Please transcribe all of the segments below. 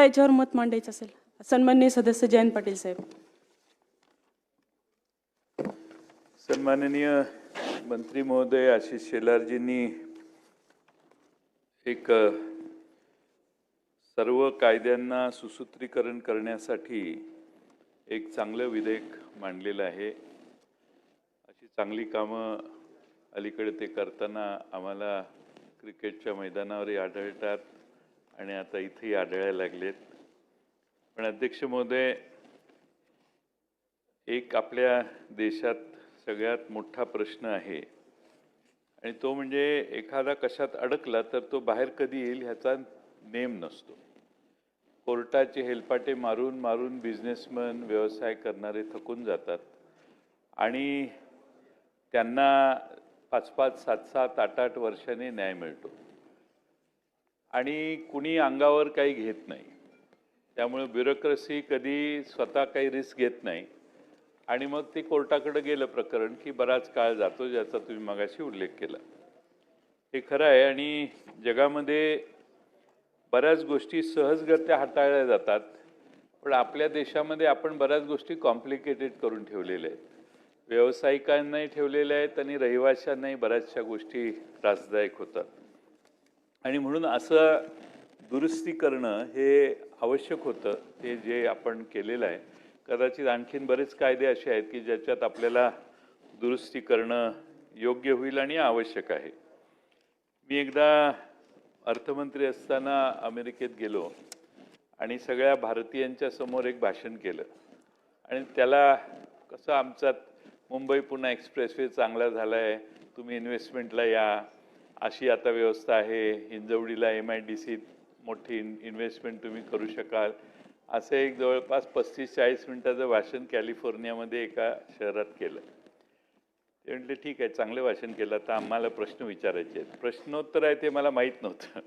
कोणाला याच्यावर मत मांडायचं असेल सन्माननीय सदस्य जयंत पाटील साहेब. सन्माननीय मंत्री महोदय आशिष शेलारजींनी एक सर्व कायद्यांना सुसूत्रीकरण करण्यासाठी एक चांगलं विधेयक मांडलेलं आहे. अशी चांगली कामं अलीकडे ते करताना आम्हाला क्रिकेटच्या मैदानावरही आढळतात. आणि आता इथेही आढळायला लागलेत. पण अध्यक्ष महोदय एक आपल्या देशात सगळ्यात मोठा प्रश्न आहे आणि तो म्हणजे एखादा कशात अडकला तर तो बाहेर कधी येईल ह्याचा नेम नसतो. कोर्टाचे हेलपाटे मारून मारून बिझनेसमन व्यवसाय करणारे थकून जातात. आणि त्यांना पाच पाच सात सात आठ आठ वर्षाने न्याय मिळतो. आणि कुणी अंगावर काही घेत नाही. त्यामुळे ब्युरोक्रेसी कधी स्वतः काही रिस्क घेत नाही. आणि मग ते कोर्टाकडे गेलं प्रकरण की बराच काळ जातो ज्याचा तुम्ही मगाशी उल्लेख केला. हे खरं आहे आणि जगामध्ये बऱ्याच गोष्टी सहजगत्या हाताळल्या जातात पण आपल्या देशामध्ये आपण बऱ्याच गोष्टी कॉम्प्लिकेटेड करून ठेवलेल्या आहेत. व्यावसायिकांनाही ठेवलेल्या आहेत आणि रहिवाशांनाही बऱ्याचशा गोष्टी त्रासदायक होतात. आणि म्हणून असं दुरुस्ती करणं हे आवश्यक होतं ते जे आपण केलेलं आहे. कदाचित आणखीन बरेच कायदे असे आहेत की ज्याच्यात आपल्याला दुरुस्ती करणं योग्य होईल आणि आवश्यक आहे. मी एकदा अर्थमंत्री असताना अमेरिकेत गेलो आणि सगळ्या भारतीयांच्या समोर एक भाषण केलं. आणि त्याला कसं आमचा मुंबई पुन्हा एक्सप्रेसवे चांगला झाला आहे तुम्ही इन्व्हेस्टमेंटला या अशी आता व्यवस्था आहे. हिंजवडीला एम आय डी सीत मोठी इन इन्व्हेस्टमेंट तुम्ही करू शकाल. असं एक जवळपास पस्तीस चाळीस मिनिटाचं भाषण कॅलिफोर्नियामध्ये एका शहरात केलं. ते म्हटले ठीक आहे चांगलं भाषण केलं. तर आम्हाला प्रश्न विचारायचे आहेत. प्रश्नोत्तर आहे ते मला माहीत नव्हतं.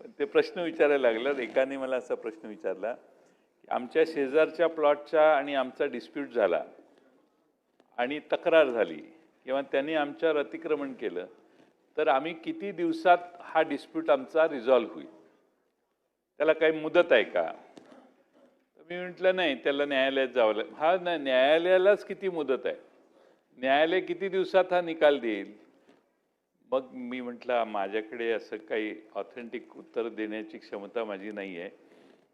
पण ते प्रश्न विचारायला लागलं. एकाने मला असा प्रश्न विचारला की आमच्या शेजारच्या प्लॉटचा आणि आमचा डिस्प्यूट झाला आणि तक्रार झाली किंवा त्यांनी आमच्यावर अतिक्रमण केलं तर आम्ही किती दिवसात हा डिस्प्यूट आमचा रिझॉल्व्ह होईल? त्याला काही मुदत आहे का? तर मी म्हटलं नाही त्याला न्यायालयात जावं लागेल. हा नाही न्यायालयालाच किती मुदत आहे? न्यायालय किती दिवसात हा निकाल देईल? मग मी म्हटलं माझ्याकडे असं काही ऑथेंटिक उत्तर देण्याची क्षमता माझी नाही आहे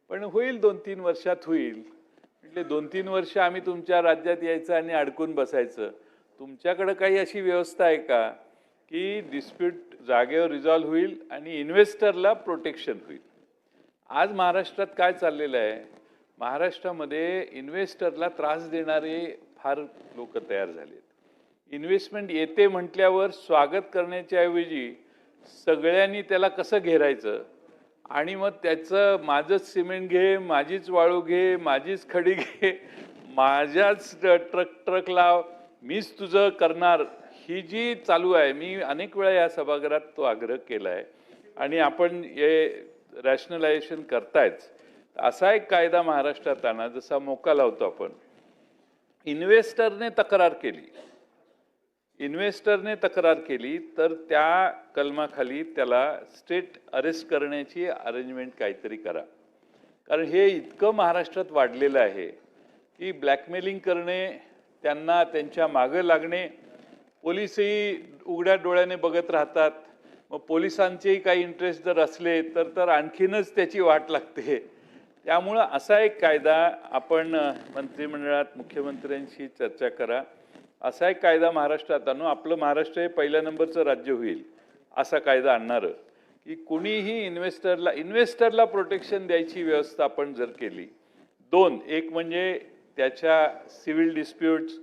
पण होईल दोन तीन वर्षात होईल. म्हटले दोन तीन वर्ष आम्ही तुमच्या राज्यात यायचं आणि अडकून बसायचं. तुमच्याकडं काही अशी व्यवस्था आहे का? की डिस्प्यूट जागेवर रिझॉल्व्ह होईल आणि इन्व्हेस्टरला प्रोटेक्शन होईल. आज महाराष्ट्रात काय चाललेलं आहे? महाराष्ट्रामध्ये इन्व्हेस्टरला त्रास देणारे फार लोक तयार झालेत. इन्व्हेस्टमेंट येते म्हटल्यावर स्वागत करण्याच्या ऐवजी सगळ्यांनी त्याला कसं घेरायचं? आणि मग त्याचं माझंच सिमेंट घे माझीच वाळू घे माझीच खडी घे माझ्याच ट्रक ट्रक लाव मीच तुझं करणार ही जी चालू आहे मी अनेक वेळा या सभागृहात तो आग्रह केला आहे आणि आपण हे रॅशनलायझेशन करतायच. असा एक कायदा महाराष्ट्रात आणा जसा मोका लावतो आपण. इन्व्हेस्टरने तक्रार केली. इन्व्हेस्टरने तक्रार केली तर त्या कलमाखाली त्याला स्टेट अरेस्ट करण्याची अरेंजमेंट काहीतरी करा. कारण हे इतकं महाराष्ट्रात वाढलेलं आहे की ब्लॅकमेलिंग करणे त्यांना त्यांच्या मागं लागणे पोलीसही उघड्या डोळ्याने बघत राहतात. मग पोलिसांचेही काही इंटरेस्ट जर असले तर तर आणखीनच त्याची वाट लागते. त्यामुळं असा एक कायदा आपण मंत्रिमंडळात मुख्यमंत्र्यांशी चर्चा करा. असा एक कायदा महाराष्ट्रात आणू. आपलं महाराष्ट्र हे पहिल्या नंबरचं राज्य होईल असा कायदा आणणारं. की कुणीही इन्व्हेस्टरला इन्व्हेस्टरला प्रोटेक्शन द्यायची व्यवस्था आपण जर केली दोन एक म्हणजे त्याच्या सिव्हिल डिस्प्यूट्स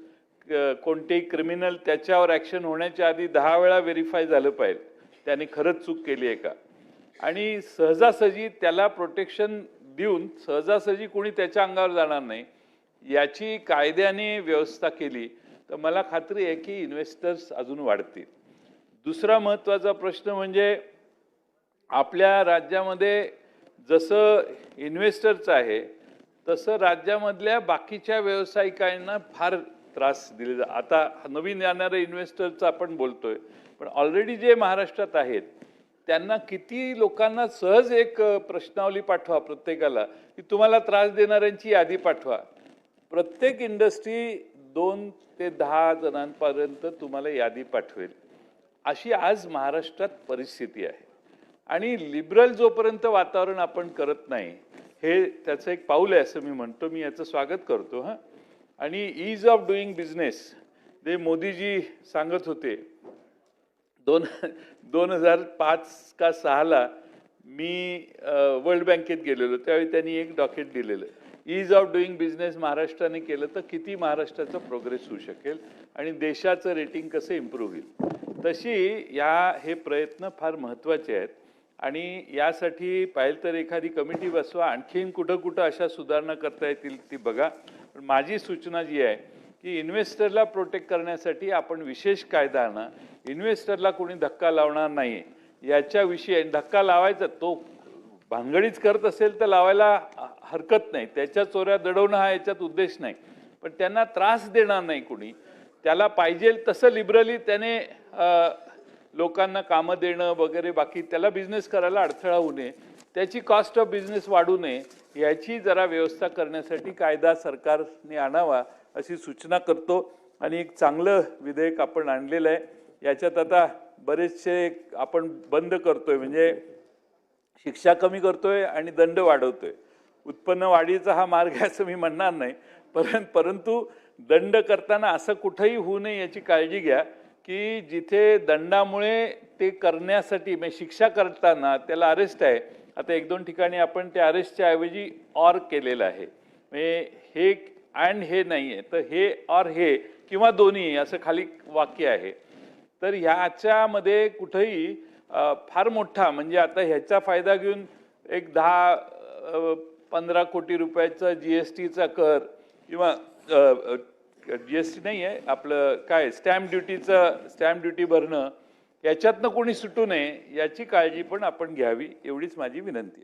कोणतेही क्रिमिनल त्याच्यावर ॲक्शन होण्याच्या आधी दहा वेळा व्हेरीफाय झालं पाहिजे. त्याने खरंच चूक केली आहे का? आणि सहजासहजी त्याला प्रोटेक्शन देऊन सहजासहजी कोणी त्याच्या अंगावर जाणार नाही याची कायद्याने व्यवस्था केली तर मला खात्री आहे की इन्व्हेस्टर्स अजून वाढतील. दुसरा महत्त्वाचा प्रश्न म्हणजे आपल्या राज्यामध्ये जसं इन्व्हेस्टरचं आहे तसं राज्यामधल्या बाकीच्या व्यावसायिकांना फार त्रास दिले जा आता नवीन येणाऱ्या इन्व्हेस्टरचं आपण बोलतोय पण ऑलरेडी जे महाराष्ट्रात आहेत त्यांना किती लोकांना सहज एक प्रश्नावली पाठवा प्रत्येकाला की तुम्हाला त्रास देणाऱ्यांची यादी पाठवा. प्रत्येक इंडस्ट्री दोन ते दहा जणांपर्यंत तुम्हाला यादी पाठवेल. अशी आज महाराष्ट्रात परिस्थिती आहे. आणि लिबरल जोपर्यंत वातावरण आपण करत नाही हे त्याचं एक पाऊल आहे असं मी म्हणतो. मी याचं स्वागत करतो हां. आणि ईज ऑफ डुईंग बिझनेस जे मोदीजी सांगत होते दोन दोन हजार पाच का सहाला मी वर्ल्ड बँकेत गेलेलो त्यावेळी त्यांनी एक डॉकेट दिलेलं. ईज ऑफ डुईंग बिझनेस महाराष्ट्राने केलं तर किती महाराष्ट्राचा प्रोग्रेस होऊ शकेल आणि देशाचं रेटिंग कसं इम्प्रूव्ह होईल. तशी या हे प्रयत्न फार महत्त्वाचे आहेत आणि यासाठी पाहिलं तर एखादी कमिटी बसवा आणखीन कुठं कुठं अशा सुधारणा करता येतील ती बघा. पण माझी सूचना जी आहे की इन्व्हेस्टरला प्रोटेक्ट करण्यासाठी आपण विशेष कायदा आणा इन्व्हेस्टरला कोणी धक्का लावणार नाही याच्याविषयी धक्का लावायचा तो भानगडीच करत असेल तर लावायला हरकत नाही. त्याच्या चोऱ्या दडवणं हा याच्यात उद्देश नाही. पण त्यांना त्रास देणार नाही कोणी. त्याला पाहिजे तसं लिबरली त्याने लोकांना कामं देणं वगैरे बाकी त्याला बिझनेस करायला अडथळा होऊ नये. त्याची कॉस्ट ऑफ बिझनेस वाढू नये. याची जरा व्यवस्था करण्यासाठी कायदा सरकारने आणावा अशी सूचना करतो. आणि एक चांगलं विधेयक आपण आणलेलं आहे. याच्यात आता बरेचसे आपण बंद करतोय. म्हणजे शिक्षा कमी करतोय आणि दंड वाढवतोय. उत्पन्न वाढीचा हा मार्ग आहे असं मी म्हणणार नाही. परं परंतु दंड करताना असं कुठंही होऊ नये याची काळजी घ्या की जिथे दंडामुळे ते करण्यासाठी म्हणजे शिक्षा करताना त्याला अरेस्ट आहे आता एक दोन ठिकाणी आपण त्या अरेस्टच्या ऐवजी ऑर केलेलं आहे. म्हणजे हे अँड हे नाही आहे तर हे ऑर हे किंवा दोन्ही असं खाली वाक्य आहे. तर ह्याच्यामध्ये कुठंही फार मोठा म्हणजे आता ह्याचा फायदा घेऊन एक दहा पंधरा कोटी रुपयाचा जी एस टीचा कर किंवा जी एस टी नाही आहे आपलं काय स्टॅम्प ड्युटीचं स्टॅम्प ड्युटी भरणं याच्यातनं कोणी सुटू नये याची काळजी पण आपण घ्यावी एवढीच माझी विनंती